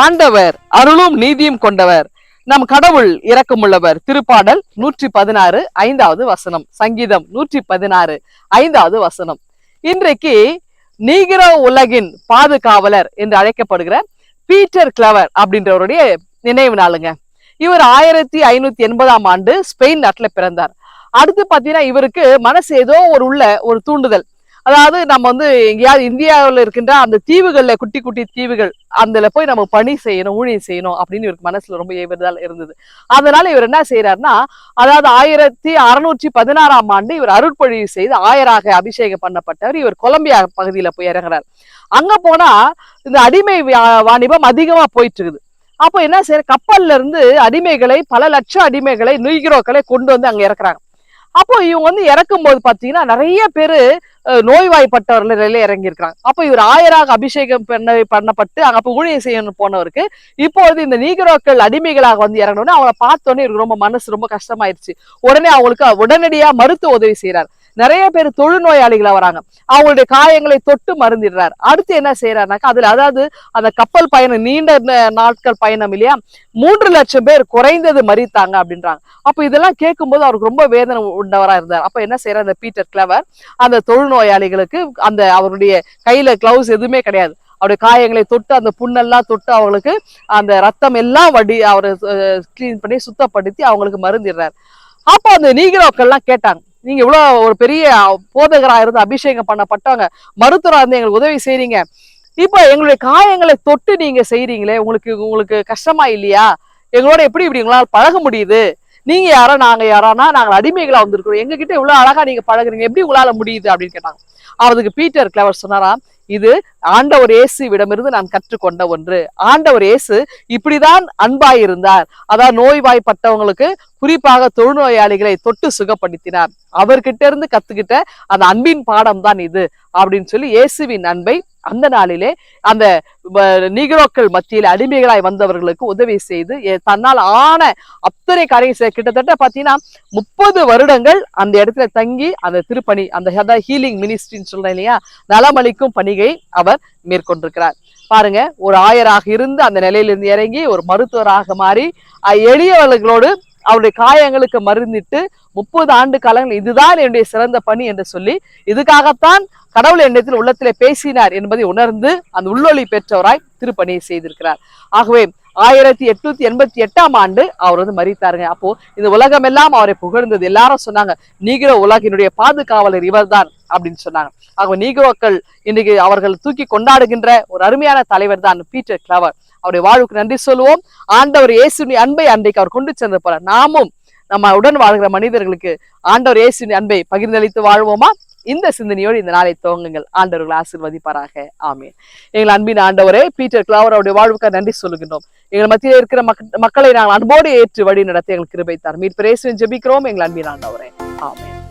ஆண்டவர் அருளும் நீதியும் கொண்டவர். நம் கடவுள் இரக்கமுள்ளவர். திருப்பாடல் நூற்றி பதினாறு ஐந்தாவது வசனம். சங்கீதம் நூற்றி பதினாறு ஐந்தாவது வசனம். இன்றைக்கு நீகிரோ உலகின் பாதுகாவலர் என்று அழைக்கப்படுகிற பீட்டர் கிளவர் அப்படின்றவருடைய நினைவு நாளுங்க. இவர் ஆயிரத்தி ஐநூத்தி எண்பதாம் ஆண்டு ஸ்பெயின் நாட்டில் பிறந்தார். அடுத்து பாத்தீங்கன்னா இவருக்கு மனசு ஏதோ ஒரு உள்ள ஒரு தூண்டுதல். அதாவது நம்ம வந்து எங்கேயாவது இந்தியாவில் இருக்கின்ற அந்த தீவுகள்ல குட்டி குட்டி தீவுகள் அதில் போய் நம்ம பணி செய்யணும் ஊழியம் செய்யணும் அப்படின்னு இவருக்கு மனசுல ரொம்ப ஏவர்தால் இருந்தது. அதனால இவர் என்ன செய்யறாருன்னா அதாவது ஆயிரத்தி அறுநூற்றி பதினாறாம் ஆண்டு இவர் அருட்பொழிவு செய்து ஆயராக அபிஷேகம் பண்ணப்பட்டவர் இவர் கொலம்பியா பகுதியில போய் இறங்குறாரு. அங்க போனா இந்த அடிமை வாணிபம் அதிகமா போயிட்டு இருக்குது அப்போ என்ன செய்யற கப்பல்ல இருந்து அடிமைகளை பல லட்சம் அடிமைகளை நுய்கிரோக்களை கொண்டு வந்து அங்க இறக்குறாங்க. அப்போ இவங்க வந்து இறக்கும் போது பாத்தீங்கன்னா நிறைய பேரு அஹ், நோய்வாய்ப்பட்டவர்கள் நிலையில இறங்கி இருக்காங்க அப்போ இவர் ஆயராக அபிஷேகம் பண்ண பண்ணப்பட்டு அங்க அப்போ ஊழியம் செய்யணும் போனவருக்கு இப்போது இந்த நீகரோக்கள் அடிமைகளாக வந்து இறங்கணும்னு அவங்கள பார்த்தோன்னே இவருக்கு ரொம்ப மனசு ரொம்ப கஷ்டமாயிருச்சு. உடனே அவங்களுக்கு உடனடியா மருத்துவ உதவி செய்யறாரு நிறைய பேர் தொழுநோயாளிகளா வராங்க. அவங்களுடைய காயங்களை தொட்டு மருந்திடுறாரு. அடுத்து என்ன செய்யறாருனாக்கா அதுல அதாவது அந்த கப்பல் பயணம் நீண்ட நாட்கள் பயணம் இல்லையா? மூன்று லட்சம் பேர் குறைந்தது மறித்தாங்க அப்படின்றாங்க. அப்ப இதெல்லாம் கேட்கும்போது அவருக்கு ரொம்ப வேதனை உண்டவராக இருந்தார். அப்ப என்ன செய்யறார் அந்த பீட்டர் கிளவர் அந்த தொழுநோயாளிகளுக்கு அந்த அவருடைய கையில கிளவுஸ் எதுவுமே கிடையாது. அவருடைய காயங்களை தொட்டு அந்த புண்ணெல்லாம் தொட்டு அவங்களுக்கு அந்த ரத்தம் எல்லாம் வடி அவர் கிளீன் பண்ணி சுத்தப்படுத்தி அவங்களுக்கு மருந்திடுறாரு அப்போ அந்த நீகிரோக்கள்லாம் கேட்டாங்க. நீங்க இவ்வளவு ஒரு பெரிய போதகரா இருந்து அபிஷேகம் பண்ணப்பட்டவங்க மருத்துவரா இருந்து எங்களுக்கு உதவி செய்றீங்க. இப்போ எங்களுடைய காயங்களை தொட்டு நீங்க செய்றீங்களே உங்களுக்கு உங்களுக்கு கஷ்டமா இல்லையா? எங்களோட எப்படி இப்படி உங்களால் பழக முடியுது? நீங்க யாரோ நாங்க யாரோனா நாங்கள் அடிமைகளா வந்திருக்கிறோம். எங்க கிட்ட இவ்வளவு அழகா நீங்க பழகுறீங்க. எப்படி உங்களால முடியுது அப்படின்னு கேட்டாங்க. அவருக்கு பீட்டர் கிளவர் சொன்னாராம் இது ஆண்டவர் இயேசுவிடமிருந்து நான் கற்றுக்கொண்ட ஒன்று. ஆண்டவர் இயேசு இப்படிதான் அன்பாய் இருந்தார் அதாவது நோய்வாய்ப்பட்டவங்களுக்கு குறிப்பாக தொழுநோயாளிகளை தொட்டு சுகப்படுத்தினார். அவர்கிட்ட இருந்து கத்துக்கிட்ட அந்த அன்பின் பாடம் தான் இது அப்படின்னு சொல்லி இயேசுவின் அன்பை அந்த நாளிலே அந்த வ- நீக்ரோக்கள் மத்தியில் அடிமைகளாய் வந்தவர்களுக்கு உதவி செய்து தன்னால் ஆன அத்தனை காரியம் கிட்டத்தட்ட பார்த்தீங்கன்னா முப்பது வருடங்கள் அந்த இடத்துல தங்கி அந்த திருப்பணி அந்த ஹீலிங் மினிஸ்ட்ரின்னு சொல்றேன் இல்லையா நலமளிக்கும் பணியை அவர் மேற்கொண்டிருக்கிறார். பாருங்க ஒரு ஆயராக இருந்து அந்த நிலையிலிருந்து இறங்கி ஒரு மருத்துவராக மாறி எளியவர்களோடு அவருடைய காயங்களுக்கு மருந்திட்டு முப்பது ஆண்டு காலங்கள் இதுதான் என்னுடைய சிறந்த பணி என்று சொல்லி இதுக்காகத்தான் கடவுள் என்னிடத்தில் உள்ளத்திலே பேசினார் என்பதை உணர்ந்து அந்த உள்ளொளி பெற்றவராய் திருப்பணியை செய்திருக்கிறார். ஆகவே ஆயிரத்தி எட்நூத்தி எண்பத்தி எட்டாம் ஆண்டு அவர் வந்து மறித்தாருங்க அப்போ இந்த உலகம் எல்லாம் அவரை புகழ்ந்தது. எல்லாரும் சொன்னாங்க நீகிரோ உலகினுடைய பாதுகாவலர் இவர் தான் அப்படின்னு சொன்னாங்க. ஆக நீகிரோக்கள் இன்னைக்கு அவர்கள் தூக்கி கொண்டாடுகின்ற ஒரு அருமையான தலைவர் தான் பீட்டர் கிளவர். அவருடைய வாழ்வுக்கு நன்றி சொல்லுவோம். ஆண்டவர் இயேசுவின் அன்பை அன்றைக்கு அவர் கொண்டு சென்ற போல நாமும் நம்ம உடன் வாழ்கிற மனிதர்களுக்கு ஆண்டவர் இயேசுவின் அன்பை பகிர்ந்தளித்து வாழ்வோமா? இந்த சிந்தனையோடு இந்த நாளை துவங்குங்கள். ஆண்டவர்கள் ஆசீர்வதிப்பாராக. ஆமென். எங்கள் அன்பின் ஆண்டவரே பீட்டர் கிளாவர் அவருடைய வாழ்வுக்கு நன்றி சொல்லுகின்றோம். எங்கள் மத்தியில் இருக்கிற மக்களை நாங்கள் அன்போடு ஏற்று வழி நடத்த எங்களுக்கு கிருபை தார் மீட் ஜெபிக்கிறோம். எங்கள் அன்பின் ஆண்டவரே. ஆமென்.